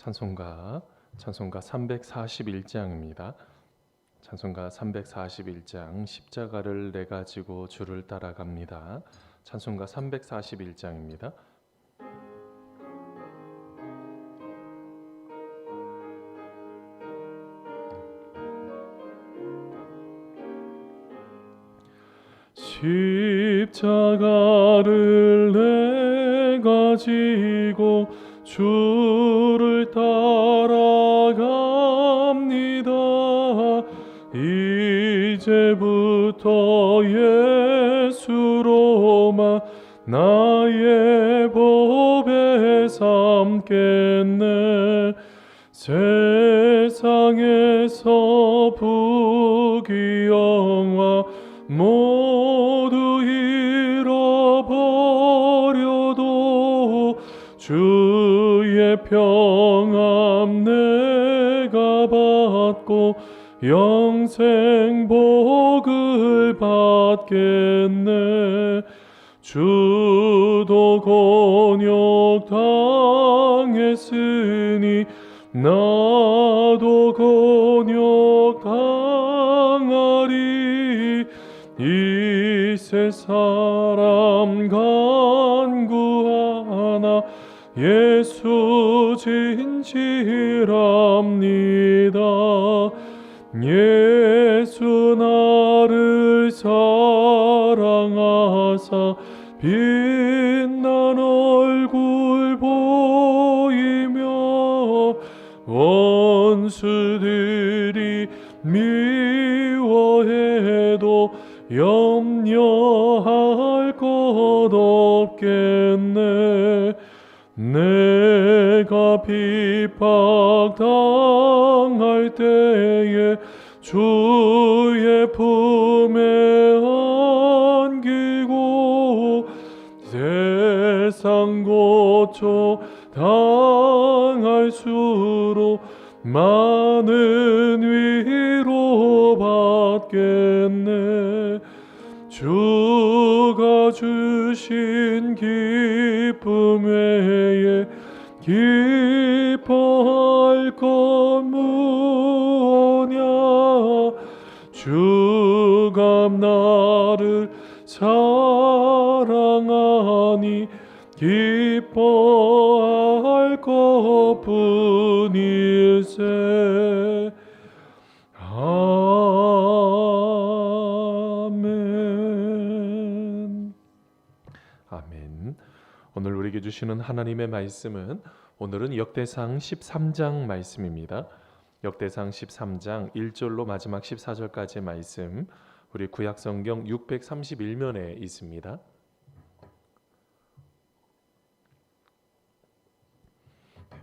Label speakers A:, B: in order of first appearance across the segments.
A: 찬송가 찬송가 341장입니다. 찬송가 341장 십자가를 내 가지고 주를 따라갑니다. 찬송가 341장입니다. 십자가를 내 가지고 주를 따라갑니다. 이제부터 예수로만 나의 법에 삼겠네. 세상에서 부귀영화 평안 내가 받고 영생 복을 받겠네. 주도 곤욕 당했으니 나도 곤욕 당하리. 이세 사람 간 진실합니다. 예수 나를 사랑하사 빛난 얼굴 보이며 원수들이 미워해도 염려할 것 없겠네. 내 가 핍박당할 때에 주의 품에 안기고 세상 고초 당할수록 많은 위로 받겠네. 주가 주신 기쁨 외에 기뻐할 것 무엇냐 주가 나를 사랑하니 기뻐할 것뿐일세 오늘 우리에게 주시는 하나님의 말씀은 오늘은 역대상 13장 말씀입니다. 역대상 13장 1절로 마지막 14절까지의 말씀 우리 구약 성경 631면에 있습니다.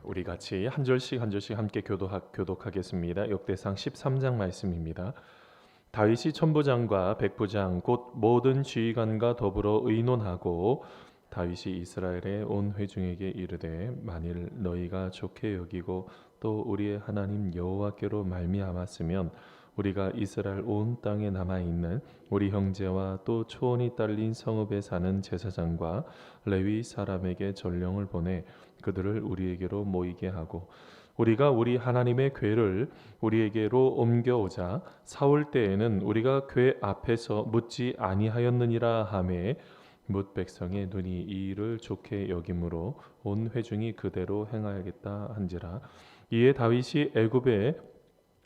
A: 우리 같이 한 절씩 한 절씩 함께 교도하, 교독하겠습니다. 역대상 13장 말씀입니다. 다윗이 천부장과 백부장 곧 모든 지휘관과 더불어 의논하고 다윗이 이스라엘의 온 회중에게 이르되 만일 너희가 좋게 여기고 또 우리의 하나님 여호와께로 말미암았으면 우리가 이스라엘 온 땅에 남아 있는 우리 형제와 또 초원이 딸린 성읍에 사는 제사장과 레위 사람에게 전령을 보내 그들을 우리에게로 모이게 하고 우리가 우리 하나님의 궤를 우리에게로 옮겨오자 사올 때에는 우리가 궤 앞에서 묻지 아니하였느니라 하매 뭇 백성의 눈이 이 일을 좋게 여김으로 온 회중이 그대로 행하야겠다 한지라. 이에 다윗이 애굽의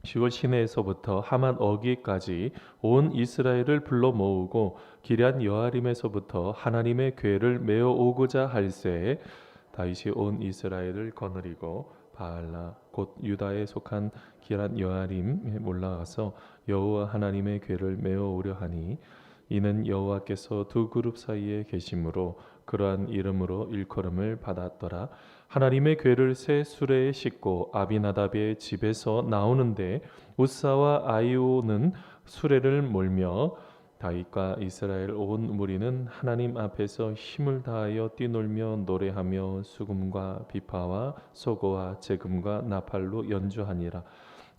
A: 시골 시내에서부터 하만 어기까지 온 이스라엘을 불러 모으고 기럇 여아림에서부터 하나님의 궤를 메어 오고자 할새 다윗이 온 이스라엘을 거느리고 바알라 곧 유다에 속한 기럇 여아림에 올라가서 여호와 하나님의 궤를 메어 오려 하니 이는 여호와께서 두 그룹 사이에 계심으로 그러한 이름으로 일컬음을 받았더라. 하나님의 궤를 새 수레에 싣고 아비나답의 집에서 나오는데 우사와 아이오는 수레를 몰며 다윗과 이스라엘 온 무리는 하나님 앞에서 힘을 다하여 뛰놀며 노래하며 수금과 비파와 소고와 재금과 나팔로 연주하니라.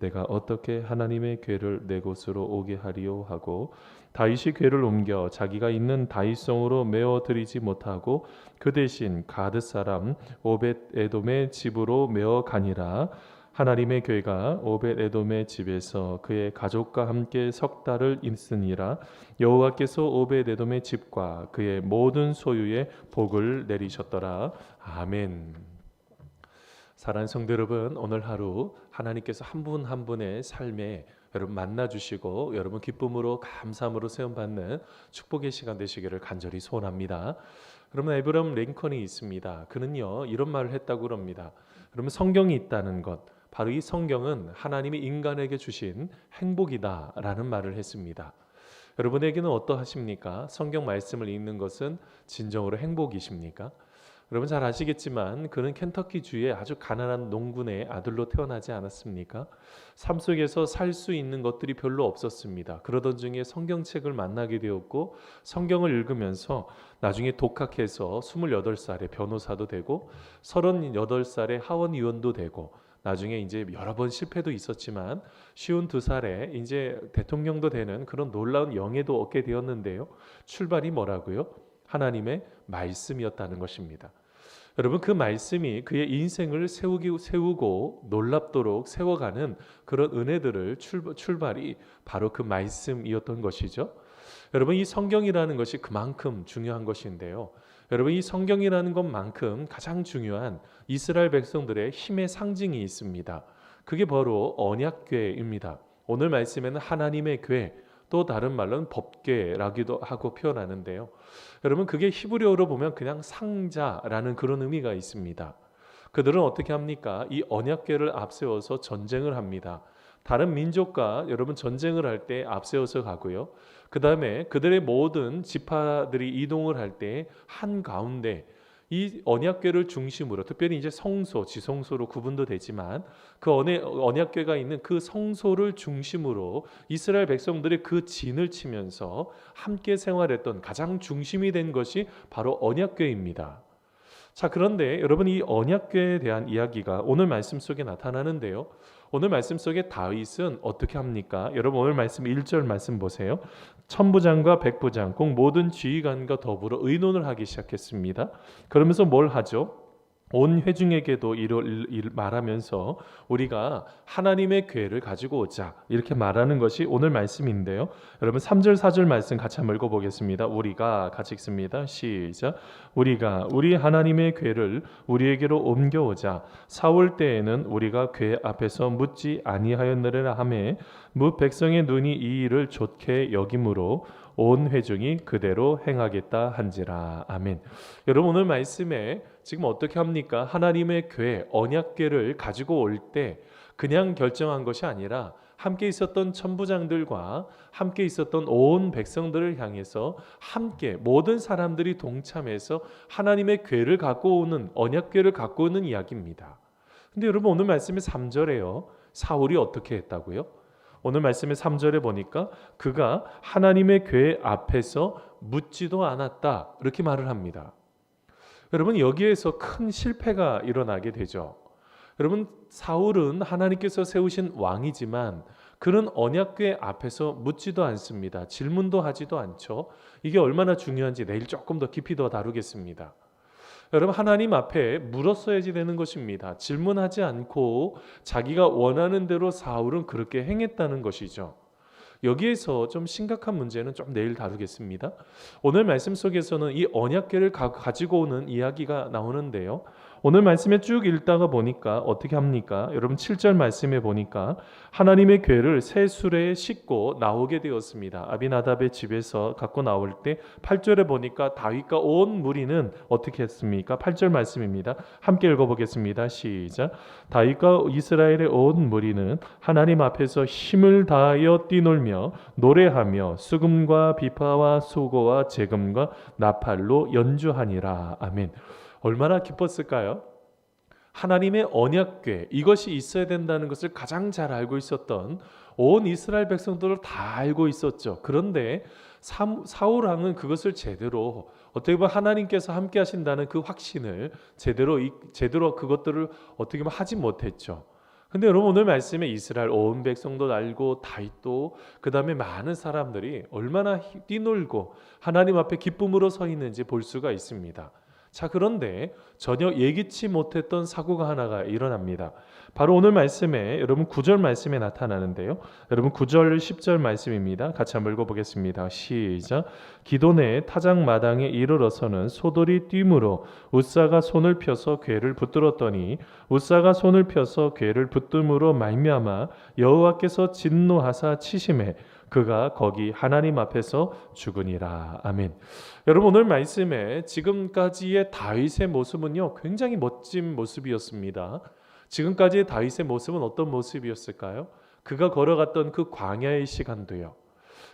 A: 내가 어떻게 하나님의 괴를 내 곳으로 오게 하리요 하고 다윗이 괴를 옮겨 자기가 있는 다윗성으로 메어 드리지 못하고 그 대신 가드 사람 오벳 에돔의 집으로 메어 가니라. 하나님의 괴가 오벳 에돔의 집에서 그의 가족과 함께 석 달을 있으니라. 여호와께서 오벳 에돔의 집과 그의 모든 소유에 복을 내리셨더라. 아멘. 사랑하는 성도 여러분, 오늘 하루 하나님께서 한분한 분의 삶에 여러분 만나 주시고 여러분 기쁨으로 감사함으로 세움 받는 축복의 시간 되시기를 간절히 소원합니다. 그러면 에브람 링컨이 있습니다. 그는요 이런 말을 했다고 그럽니다. 그러면 성경이 있다는 것, 바로 이 성경은 하나님이 인간에게 주신 행복이다라는 말을 했습니다. 여러분에게는 어떠하십니까? 성경 말씀을 읽는 것은 진정으로 행복이십니까? 여러분 잘 아시겠지만 그는 켄터키 주의 아주 가난한 농군의 아들로 태어나지 않았습니까? 삶 속에서 살 수 있는 것들이 별로 없었습니다. 그러던 중에 성경책을 만나게 되었고 성경을 읽으면서 나중에 독학해서 28살에 변호사도 되고 38살에 하원 의원도 되고 나중에 이제 여러 번 실패도 있었지만 쉬운 두 살에 이제 대통령도 되는 그런 놀라운 영예도 얻게 되었는데요. 출발이 뭐라고요? 하나님의 말씀이었다는 것입니다. 여러분 그 말씀이 그의 인생을 세우기, 세우고 놀랍도록 세워가는 그런 은혜들을 출발, 출발 이 바로 그 말씀이었던 것이죠. 여러분 이 성경이라는 것이 그만큼 중요한 것인데요. 여러분 이 성경이라는 것만큼 가장 중요한 이스라엘 백성들의 힘의 상징이 있습니다. 그게 바로 언약궤입니다. 오늘 말씀에는 하나님의 궤, 또 다른 말로는 법궤라기도 하고 표현하는데요. 여러분 그게 히브리어로 보면 그냥 상자라는 그런 의미가 있습니다. 그들은 어떻게 합니까? 이 언약궤를 앞세워서 전쟁을 합니다. 다른 민족과 여러분 전쟁을 할 때 앞세워서 가고요. 그 다음에 그들의 모든 지파들이 이동을 할 때 한 가운데 이 언약궤를 중심으로 특별히 이제 성소, 지성소로 구분도 되지만 그 언약궤가 있는 그 성소를 중심으로 이스라엘 백성들의 그 진을 치면서 함께 생활했던 가장 중심이 된 것이 바로 언약궤입니다. 자, 그런데 여러분 이 언약궤에 대한 이야기가 오늘 말씀 속에 나타나는데요. 오늘 말씀 속에 다윗은 어떻게 합니까? 여러분 오늘 말씀 1절 말씀 보세요. 천부장과 백부장 꼭 모든 지휘관과 더불어 의논을 하기 시작했습니다. 그러면서 뭘 하죠? 온 회중에게도 이를 말하면서 우리가 하나님의 괴를 가지고 오자 이렇게 말하는 것이 오늘 말씀인데요. 여러분 3절 4절 말씀 같이 한번 읽어 보겠습니다. 우리가 같이 읽습니다. 시작. 우리가 우리 하나님의 괴를 우리에게로 옮겨 오자 사울 때에는 우리가 괴 앞에서 묻지 아니하였느라 하매 무 백성의 눈이 이 일을 좋게 여김으로 온 회중이 그대로 행하겠다 한지라. 아멘. 여러분 오늘 말씀에 지금 어떻게 합니까? 하나님의 궤, 언약궤를 가지고 올 때 그냥 결정한 것이 아니라 함께 있었던 천부장들과 함께 있었던 온 백성들을 향해서 함께 모든 사람들이 동참해서 하나님의 궤를 갖고 오는 언약궤를 갖고 오는 이야기입니다. 근데 여러분 오늘 말씀의 3절에요. 사울이 어떻게 했다고요? 오늘 말씀의 3절에 보니까 그가 하나님의 궤 앞에서 묻지도 않았다. 이렇게 말을 합니다. 여러분 여기에서 큰 실패가 일어나게 되죠. 여러분 사울은 하나님께서 세우신 왕이지만 그는 언약궤 앞에서 묻지도 않습니다. 질문도 하지도 않죠. 이게 얼마나 중요한지 내일 조금 더 깊이 더 다루겠습니다. 여러분 하나님 앞에 물었어야지 되는 것입니다. 질문하지 않고 자기가 원하는 대로 사울은 그렇게 행했다는 것이죠. 여기에서 좀 심각한 문제는 좀 내일 다루겠습니다. 오늘 말씀 속에서는 이 언약궤를 가지고 오는 이야기가 나오는데요. 오늘 말씀에 쭉 읽다가 보니까 어떻게 합니까? 여러분 7절 말씀에 보니까 하나님의 궤를 새 수레에 싣고 나오게 되었습니다. 아비나답의 집에서 갖고 나올 때 8절에 보니까 다윗과 온 무리는 어떻게 했습니까? 8절 말씀입니다. 함께 읽어보겠습니다. 시작. 다윗과 이스라엘의 온 무리는 하나님 앞에서 힘을 다하여 뛰놀며 노래하며 수금과 비파와 수고와 재금과 나팔로 연주하니라. 아멘. 얼마나 기뻤을까요? 하나님의 언약궤 이것이 있어야 된다는 것을 가장 잘 알고 있었던 온 이스라엘 백성들을 다 알고 있었죠. 그런데 사- 사울 왕은 그것을 제대로 어떻게 보면 하나님께서 함께 하신다는 그 확신을 제대로 이- 제대로 그것들을 어떻게 보면 하지 못했죠. 근데 여러분 오늘 말씀에 이스라엘 온 백성도 알고 다윗도 그다음에 많은 사람들이 얼마나 히- 뛰놀고 하나님 앞에 기쁨으로 서 있는지 볼 수가 있습니다. 자 그런데 전혀 예기치 못했던 사고가 하나가 일어납니다. 바로 오늘 말씀에 여러분 9절 말씀에 나타나는데요. 여러분 9절 10절 말씀입니다. 같이 한번 읽어 보겠습니다. 시작. 기도내 타작 마당에 이르러서는 소돌이 뛰므로 우사가 손을 펴서 괴를 붙들었더니 우사가 손을 펴서 괴를 붙듦으로 말미암아 여호와께서 진노하사 치심해 그가 거기 하나님 앞에서 죽으니라. 아멘. 여러분 오늘 말씀에 지금까지의 다윗의 모습은요 굉장히 멋진 모습이었습니다. 지금까지의 다윗의 모습은 어떤 모습이었을까요? 그가 걸어갔던 그 광야의 시간도요.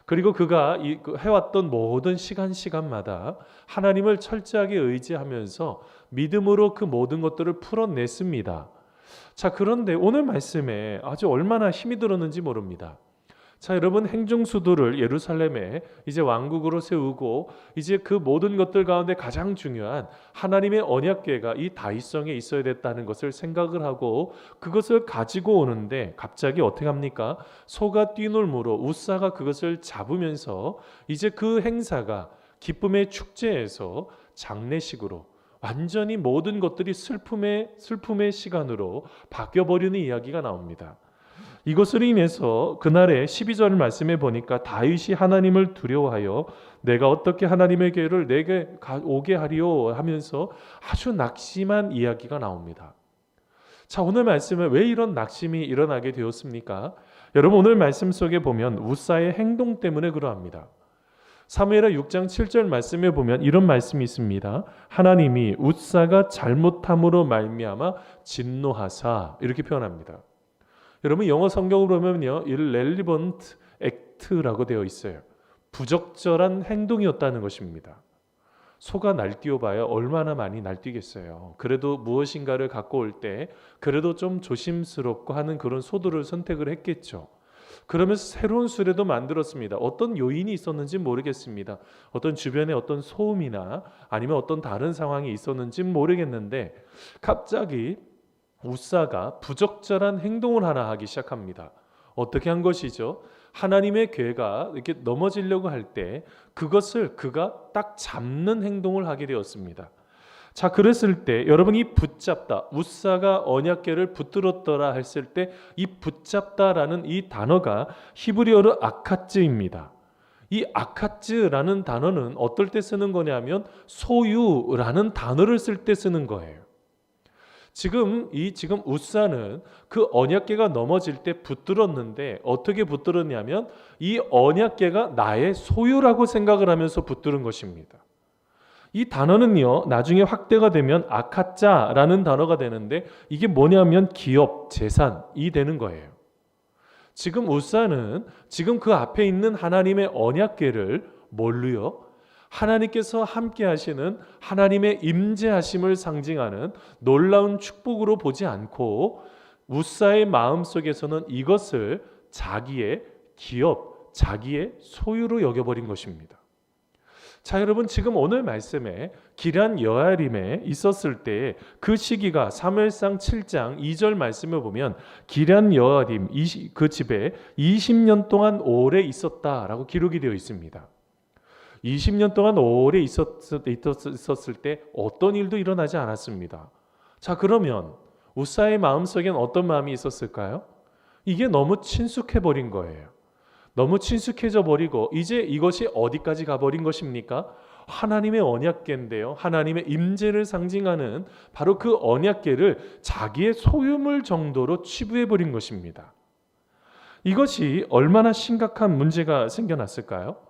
A: 그리고 그가 이- 그 해왔던 모든 시간 시간마다 하나님을 철저하게 의지하면서 믿음으로 그 모든 것들을 풀어냈습니다. 자 그런데 오늘 말씀에 아주 얼마나 힘이 들었는지 모릅니다. 자 여러분 행중수도를 예루살렘에 이제 왕국으로 세우고 이제 그 모든 것들 가운데 가장 중요한 하나님의 언약궤가 이 다윗성에 있어야 됐다는 것을 생각을 하고 그것을 가지고 오는데 갑자기 어떻게 합니까? 소가 뛰놀므로 우사가 그것을 잡으면서 이제 그 행사가 기쁨의 축제에서 장례식으로 완전히 모든 것들이 슬픔의 슬픔의 시간으로 바뀌어 버리는 이야기가 나옵니다. 이것으로 인해서 그날의 12절 말씀에 보니까 다윗이 하나님을 두려워하여 내가 어떻게 하나님의 궤를 내게 가- 오게 하리오 하면서 아주 낙심한 이야기가 나옵니다. 자, 오늘 말씀은 왜 이런 낙심이 일어나게 되었습니까? 여러분 오늘 말씀 속에 보면 우사의 행동 때문에 그러합니다. 사무엘하 6장 7절 말씀에 보면 이런 말씀이 있습니다. 하나님이 우사가 잘못함으로 말미암아 진노하사 이렇게 표현합니다. 여러분 영어 성경으로 보면요, irrelevant act라고 되어 있어요. 부적절한 행동이었다는 것입니다. 소가 날뛰어봐야 얼마나 많이 날뛰겠어요. 그래도 무엇인가를 갖고 올 때 그래도 좀 조심스럽고 하는 그런 소도를 선택을 했겠죠. 그러면서 새로운 수레도 만들었습니다. 어떤 요인이 있었는지 모르겠습니다. 어떤 주변에 어떤 소음이나 아니면 어떤 다른 상황이 있었는지 모르겠는데 갑자기 우사가 부적절한 행동을 하나 하기 시작합니다. 어떻게 한 것이죠? 하나님의 괴가 이렇게 넘어지려고 할 때 그것을 그가 딱 잡는 행동을 하게 되었습니다. 자, 그랬을 때 여러분이 붙잡다, 우사가 언약궤를 붙들었더라 했을 때 이 붙잡다라는 이 단어가 히브리어로 아카츠입니다. 이 아카츠라는 단어는 어떨 때 쓰는 거냐면 소유라는 단어를 쓸 때 쓰는 거예요. 지금 이 지금 우사는 그 언약궤가 넘어질 때 붙들었는데 어떻게 붙들었냐면 이 언약궤가 나의 소유라고 생각을 하면서 붙들은 것입니다. 이 단어는요 나중에 확대가 되면 아카짜라는 단어가 되는데 이게 뭐냐면 기업 재산이 되는 거예요. 지금 우사는 지금 그 앞에 있는 하나님의 언약궤를 뭘로요? 하나님께서 함께 하시는 하나님의 임재하심을 상징하는 놀라운 축복으로 보지 않고 우사의 마음 속에서는 이것을 자기의 기업, 자기의 소유로 여겨버린 것입니다. 자, 여러분 지금 오늘 말씀에 기란 여아림에 있었을 때 그 시기가 사무엘상 7장 2절 말씀을 보면 기란 여아림 이- 그 집에 20년 동안 오래 있었다라고 기록이 되어 있습니다. 20년 동안 오래 있었, 있었을 때 어떤 일도 일어나지 않았습니다. 자, 그러면 우사의 마음속엔 어떤 마음이 있었을까요? 이게 너무 친숙해 버린 거예요. 너무 친숙해져 버리고 이제 이것이 어디까지 가 버린 것입니까? 하나님의 언약궤인데요. 하나님의 임재를 상징하는 바로 그 언약궤를 자기의 소유물 정도로 취부해 버린 것입니다. 이것이 얼마나 심각한 문제가 생겨났을까요?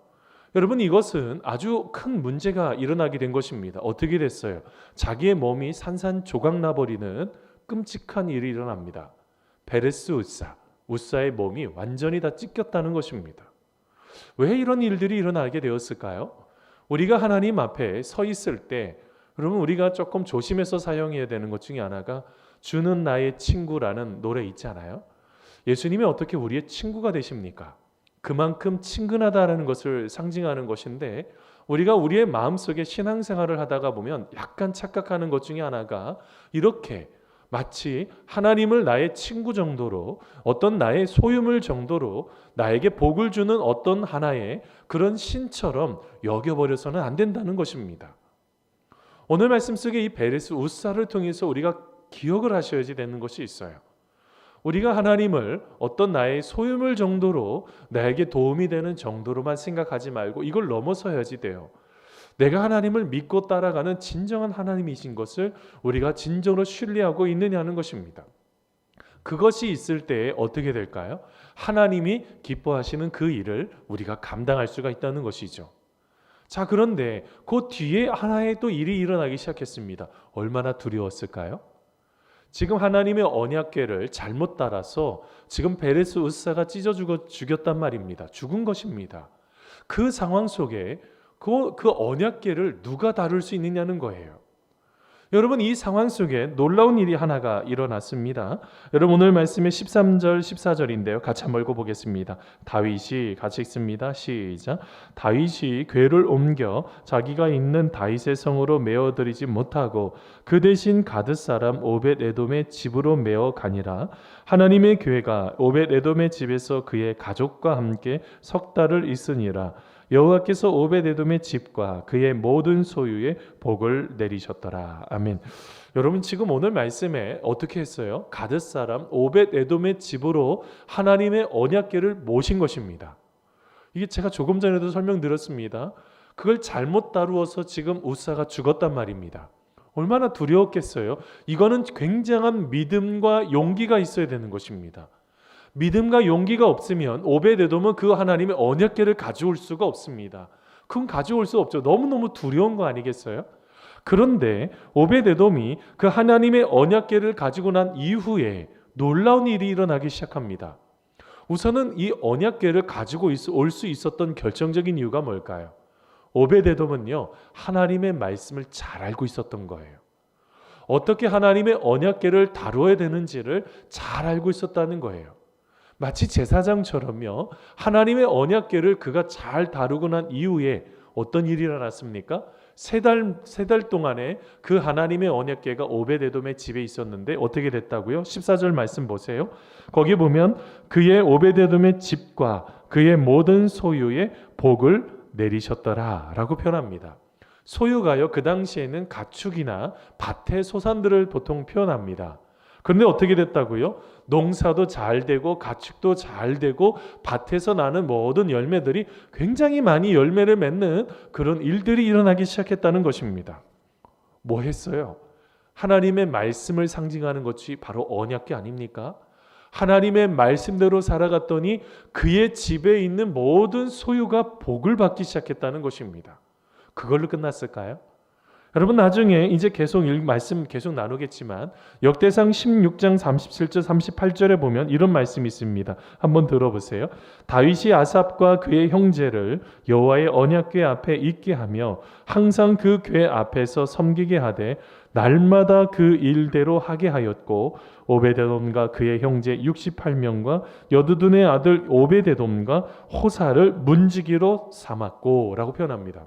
A: 여러분 이것은 아주 큰 문제가 일어나게 된 것입니다. 어떻게 됐어요? 자기의 몸이 산산조각 나버리는 끔찍한 일이 일어납니다. 베레스 우사, 우사의 몸이 완전히 다 찢겼다는 것입니다. 왜 이런 일들이 일어나게 되었을까요? 우리가 하나님 앞에 서 있을 때, 그러면 우리가 조금 조심해서 사용해야 되는 것 중에 하나가 주는 나의 친구라는 노래 있지 않아요? 예수님이 어떻게 우리의 친구가 되십니까? 그만큼 친근하다라는 것을 상징하는 것인데 우리가 우리의 마음속에 신앙생활을 하다가 보면 약간 착각하는 것 중에 하나가 이렇게 마치 하나님을 나의 친구 정도로 어떤 나의 소유물 정도로 나에게 복을 주는 어떤 하나의 그런 신처럼 여겨버려서는 안 된다는 것입니다. 오늘 말씀 속에 이 베레스 우사를 통해서 우리가 기억을 하셔야지 되는 것이 있어요. 우리가 하나님을 어떤 나의 소유물 정도로 나에게 도움이 되는 정도로만 생각하지 말고 이걸 넘어서야지 돼요. 내가 하나님을 믿고 따라가는 진정한 하나님이신 것을 우리가 진정으로 신뢰하고 있느냐는 것입니다. 그것이 있을 때 어떻게 될까요? 하나님이 기뻐하시는 그 일을 우리가 감당할 수가 있다는 것이죠. 자, 그런데 그 뒤에 하나의 또 일이 일어나기 시작했습니다. 얼마나 두려웠을까요? 지금 하나님의 언약궤를 잘못 따라서 지금 베레스 우사가 찢어 죽어 죽였단 말입니다. 죽은 것입니다. 그 상황 속에 그, 그 언약궤를 누가 다룰 수 있느냐는 거예요. 여러분 이 상황 속에 놀라운 일이 하나가 일어났습니다. 여러분 오늘 말씀의 13절 14절인데요. 같이 한번 읽어 보겠습니다. 다윗이 같이 읽습니다. 시작. 다윗이 궤를 옮겨 자기가 있는 다윗의 성으로 메어 들이지 못하고 그 대신 가드 사람 오벳 에돔의 집으로 메어 가니라. 하나님의 궤가 오벳 에돔의 집에서 그의 가족과 함께 석 달을 있으니라. 여호와께서 오베데돔의 집과 그의 모든 소유에 복을 내리셨더라. 아멘. 여러분 지금 오늘 말씀에 어떻게 했어요? 가드 사람 오벳에돔의 집으로 하나님의 언약궤를 모신 것입니다. 이게 제가 조금 전에도 설명드렸습니다. 그걸 잘못 다루어서 지금 우사가 죽었단 말입니다. 얼마나 두려웠겠어요? 이거는 굉장한 믿음과 용기가 있어야 되는 것입니다. 믿음과 용기가 없으면 오베데돔은 그 하나님의 언약궤를 가져올 수가 없습니다. 그건 가져올 수 없죠. 너무너무 두려운 거 아니겠어요? 그런데 오베데돔이 그 하나님의 언약궤를 가지고 난 이후에 놀라운 일이 일어나기 시작합니다. 우선은 이 언약궤를 가지고 올 수 있었던 결정적인 이유가 뭘까요? 오베데돔은요 하나님의 말씀을 잘 알고 있었던 거예요. 어떻게 하나님의 언약궤를 다루어야 되는지를 잘 알고 있었다는 거예요. 마치 제사장처럼요. 하나님의 언약궤를 그가 잘 다루고 난 이후에 어떤 일이 일어났습니까? 세달 세 달 동안에 그 하나님의 언약궤가 오베데돔의 집에 있었는데 어떻게 됐다고요? 14절 말씀 보세요. 거기 보면 그의 오베데돔의 집과 그의 모든 소유에 복을 내리셨더라라고 표현합니다. 소유가요 그 당시에는 가축이나 밭의 소산들을 보통 표현합니다. 그런데 어떻게 됐다고요? 농사도 잘 되고 가축도 잘 되고 밭에서 나는 모든 열매들이 굉장히 많이 열매를 맺는 그런 일들이 일어나기 시작했다는 것입니다. 뭐 했어요? 하나님의 말씀을 상징하는 것이 바로 언약궤 아닙니까? 하나님의 말씀대로 살아갔더니 그의 집에 있는 모든 소유가 복을 받기 시작했다는 것입니다. 그걸로 끝났을까요? 여러분 나중에 이제 계속 읽, 말씀 계속 나누겠지만 역대상 16장 37절 38절에 보면 이런 말씀이 있습니다. 한번 들어보세요. 다윗이 아삽과 그의 형제를 여호와의 언약궤 앞에 있게 하며 항상 그 궤 앞에서 섬기게 하되 날마다 그 일대로 하게 하였고 오베데돔과 그의 형제 68명과 여두둔의 아들 오베데돔과 호사를 문지기로 삼았고라고 표현합니다.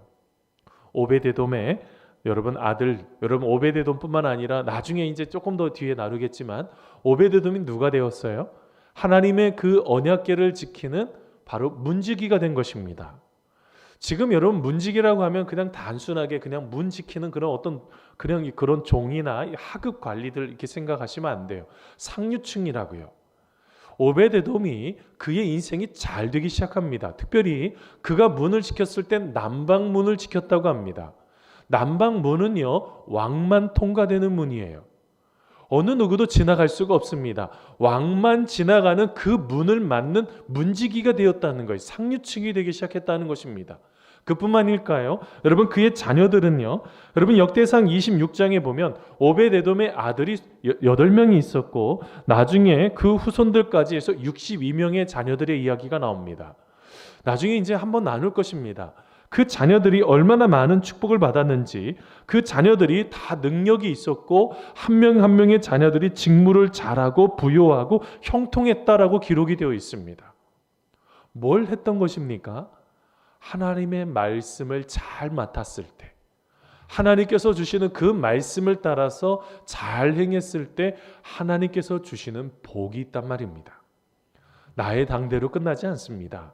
A: 오베데돔의 여러분 아들 여러분 오베데돔뿐만 아니라 나중에 이제 조금 더 뒤에 나누겠지만 오베데돔이 누가 되었어요? 하나님의 그 언약궤를 지키는 바로 문지기가 된 것입니다. 지금 여러분 문지기라고 하면 그냥 단순하게 그냥 문 지키는 그런 어떤 그냥 그런 종이나 하급 관리들 이렇게 생각하시면 안 돼요. 상류층이라고요. 오베데돔이 그의 인생이 잘 되기 시작합니다. 특별히 그가 문을 지켰을 땐 남방 문을 지켰다고 합니다. 남방 문은요 왕만 통과되는 문이에요. 어느 누구도 지나갈 수가 없습니다. 왕만 지나가는 그 문을 맞는 문지기가 되었다는 거예요. 상류층이 되기 시작했다는 것입니다. 그뿐만일까요? 여러분 그의 자녀들은요. 여러분 역대상 26장에 보면 오베데돔의 아들이 8명이 있었고 나중에 그 후손들까지 해서 62명의 자녀들의 이야기가 나옵니다. 나중에 이제 한번 나눌 것입니다. 그 자녀들이 얼마나 많은 축복을 받았는지 그 자녀들이 다 능력이 있었고 한 명한 명의 자녀들이 직무를 잘하고 부요하고 형통했다라고 기록이 되어 있습니다. 뭘 했던 것입니까? 하나님의 말씀을 잘 맡았을 때 하나님께서 주시는 그 말씀을 따라서 잘 행했을 때 하나님께서 주시는 복이 있단 말입니다. 나의 당대로 끝나지 않습니다.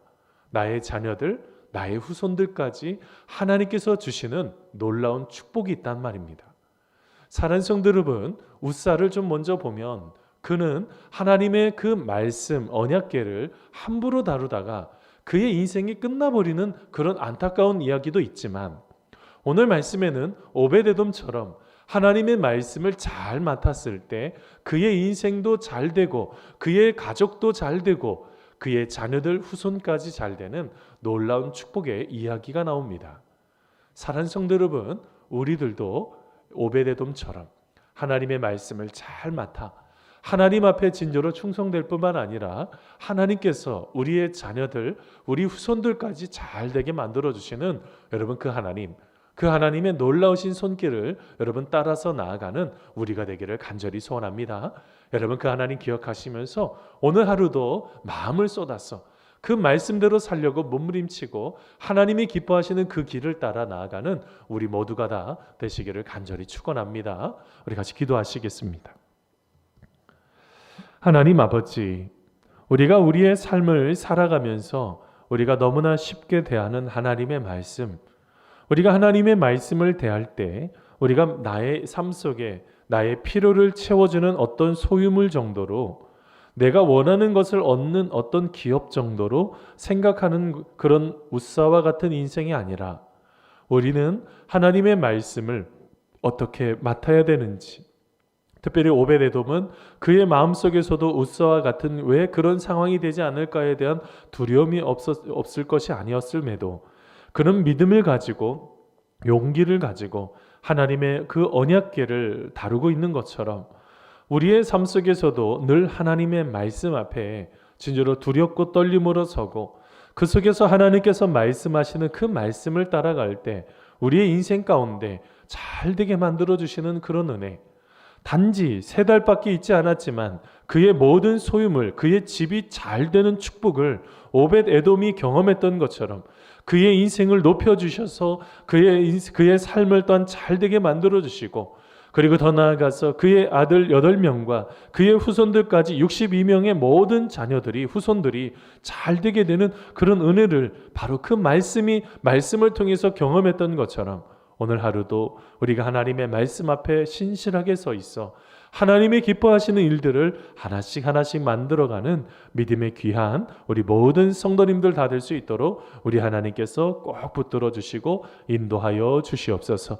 A: 나의 자녀들, 나의 후손들까지 하나님께서 주시는 놀라운 축복이 있단 말입니다. 사랑 성도 여러분, 우사를 좀 먼저 보면 그는 하나님의 그 말씀 언약계를 함부로 다루다가 그의 인생이 끝나버리는 그런 안타까운 이야기도 있지만 오늘 말씀에는 오베데돔처럼 하나님의 말씀을 잘 맡았을 때 그의 인생도 잘 되고 그의 가족도 잘 되고 그의 자녀들 후손까지 잘 되는 놀라운 축복의 이야기가 나옵니다. 사랑 성도 여러분, 우리들도 오베데돔처럼 하나님의 말씀을 잘 맡아 하나님 앞에 진조로 충성될 뿐만 아니라 하나님께서 우리의 자녀들, 우리 후손들까지 잘 되게 만들어 주시는 여러분 그 하나님, 그 하나님의 놀라우신 손길을 여러분 따라서 나아가는 우리가 되기를 간절히 소원합니다. 여러분 그 하나님 기억하시면서 오늘 하루도 마음을 쏟아서 그 말씀대로 살려고 몸부림치고 하나님이 기뻐하시는 그 길을 따라 나아가는 우리 모두가 다 되시기를 간절히 축원합니다. 우리 같이 기도하시겠습니다. 하나님 아버지, 우리가 우리의 삶을 살아가면서 우리가 너무나 쉽게 대하는 하나님의 말씀, 우리가 하나님의 말씀을 대할 때 우리가 나의 삶 속에 나의 필요를 채워주는 어떤 소유물 정도로 내가 원하는 것을 얻는 어떤 기업 정도로 생각하는 그런 우사와 같은 인생이 아니라 우리는 하나님의 말씀을 어떻게 맡아야 되는지 특별히 오베데돔은 그의 마음속에서도 우사와 같은 왜 그런 상황이 되지 않을까에 대한 두려움이 없었, 없을 것이 아니었을매도 그런 믿음을 가지고 용기를 가지고 하나님의 그 언약계를 다루고 있는 것처럼 우리의 삶 속에서도 늘 하나님의 말씀 앞에 진짜로 두렵고 떨림으로 서고 그 속에서 하나님께서 말씀하시는 그 말씀을 따라갈 때 우리의 인생 가운데 잘 되게 만들어 주시는 그런 은혜. 단지 세 달밖에 있지 않았지만 그의 모든 소유물, 그의 집이 잘 되는 축복을 오벳 에돔이 경험했던 것처럼 그의 인생을 높여 주셔서 그의 인- 그의 삶을 또한 잘 되게 만들어 주시고 그리고 더 나아가서 그의 아들 8명과 그의 후손들까지 62명의 모든 자녀들이 후손들이 잘 되게 되는 그런 은혜를 바로 그 말씀이 말씀을 통해서 경험했던 것처럼 오늘 하루도 우리가 하나님의 말씀 앞에 신실하게 서 있어 하나님이 기뻐하시는 일들을 하나씩 하나씩 만들어가는 믿음의 귀한 우리 모든 성도님들 다 될 수 있도록 우리 하나님께서 꼭 붙들어 주시고 인도하여 주시옵소서.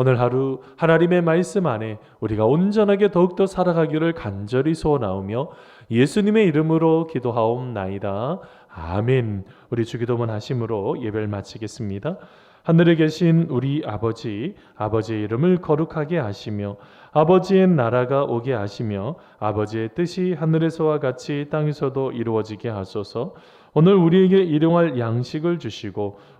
A: 오늘 하루 하나님의 말씀 안에 우리가 온전하게 더욱더 살아가기를 간절히 소원하오며 예수님의 이름으로 기도하옵나이다. 아멘. 우리 주기도문 하심으로 예배를 마치겠습니다. 하늘에 계신 우리 아버지, 아버지의 이름을 거룩하게 하시며 아버지의 나라가 오게 하시며 아버지의 뜻이 하늘에서와 같이 땅에서도 이루어지게 하소서. 오늘 우리에게 일용할 양식을 주시고